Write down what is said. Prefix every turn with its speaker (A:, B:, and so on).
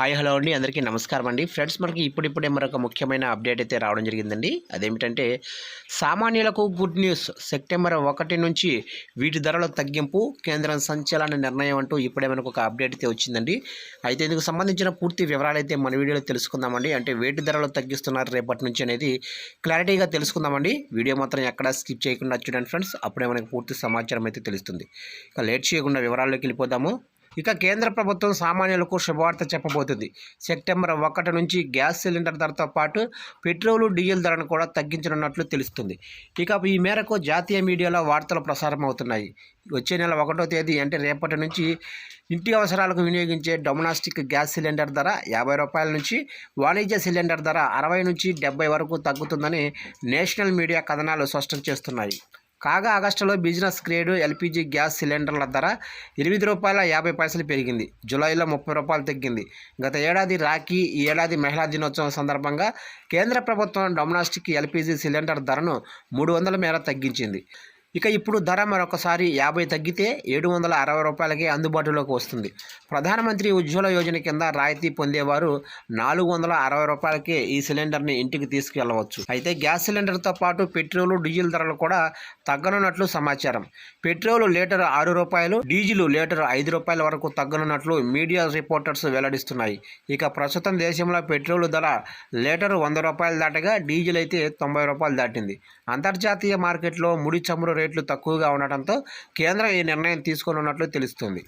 A: Hi hello అండి. అందరికీ నమస్కారం అండి. ఫ్రెండ్స్ మనకి ఇప్పుడిప్పుడే మరొక ముఖ్యమైన అప్డేట్ అయితే రావడం జరిగిందండి. అదేమిటంటే సామాన్యులకు గుడ్ న్యూస్. సెప్టెంబర్ ఒకటి నుంచి వీటి ధరల తగ్గింపు కేంద్రం సంచలన నిర్ణయం అంటూ ఇప్పుడే మనకు ఒక అప్డేట్ అయితే వచ్చిందండి. అయితే ఇందుకు సంబంధించిన పూర్తి వివరాలు అయితే మన వీడియోలో తెలుసుకుందామండి. అంటే వేటి ధరలు తగ్గిస్తున్నారు రేపటి నుంచి అనేది క్లారిటీగా తెలుసుకుందామండి. వీడియో మాత్రం ఎక్కడా స్కిప్ చేయకుండా చూడండి ఫ్రెండ్స్. అప్పుడే మనకు పూర్తి సమాచారం అయితే తెలుస్తుంది. ఇక లేట్ చేయకుండా వివరాల్లోకి వెళ్ళిపోదాము. ఇక కేంద్ర ప్రభుత్వం సామాన్యులకు శుభవార్త చెప్పబోతుంది. సెప్టెంబర్ ఒకటి నుంచి గ్యాస్ సిలిండర్ ధరతో పాటు పెట్రోలు డీజిల్ ధరను కూడా తగ్గించనున్నట్లు తెలుస్తుంది. ఇక ఈ మేరకు జాతీయ మీడియాలో వార్తలు ప్రసారం అవుతున్నాయి వచ్చే నెల ఒకటో తేదీ అంటే రేపటి నుంచి ఇంటి అవసరాలకు వినియోగించే డొమెనాస్టిక్ గ్యాస్ సిలిండర్ ధర యాభై రూపాయల నుంచి వాణిజ్య సిలిండర్ ధర అరవై నుంచి డెబ్బై వరకు తగ్గుతుందని నేషనల్ మీడియా కథనాలు స్పష్టం చేస్తున్నాయి. కాగా ఆగస్టులో బిజినెస్ గ్రేడ్ ఎల్పిజి గ్యాస్ సిలిండర్ల ధర ఎనిమిది రూపాయల యాభై పైసలు పెరిగింది. జూలైలో ముప్పై రూపాయలు తగ్గింది. గత ఏడాది రాఖీ ఈ ఏడాది మహిళా దినోత్సవం సందర్భంగా కేంద్ర ప్రభుత్వం డొమెనాస్టిక్ ఎల్పిజి సిలిండర్ ధరను మూడు వందల మేర తగ్గించింది. ఇక ఇప్పుడు ధర మరొకసారి యాభై తగ్గితే ఏడు వందల అరవై రూపాయలకి అందుబాటులోకి వస్తుంది. ప్రధానమంత్రి ఉజ్వల యోజన కింద రాయితీ పొందేవారు నాలుగు వందల అరవై రూపాయలకే ఈ సిలిండర్ని ఇంటికి తీసుకెళ్ళవచ్చు. అయితే గ్యాస్ సిలిండర్తో పాటు పెట్రోలు డీజిల్ ధరలు కూడా తగ్గనున్నట్లు సమాచారం. పెట్రోలు లీటర్ ఆరు రూపాయలు డీజిల్ లీటర్ ఐదు రూపాయల వరకు తగ్గనున్నట్లు మీడియా రిపోర్టర్స్ వెల్లడిస్తున్నాయి. ఇక ప్రస్తుతం దేశంలో పెట్రోలు ధర లీటర్ వంద రూపాయలు దాటగా డీజిల్ అయితే తొంభై రూపాయలు దాటింది. అంతర్జాతీయ మార్కెట్లో ముడి చమురు రేట్లు తక్కువగా ఉండటంతో కేంద్రం ఈ నిర్ణయం తీసుకున్నట్లు తెలుస్తుంది.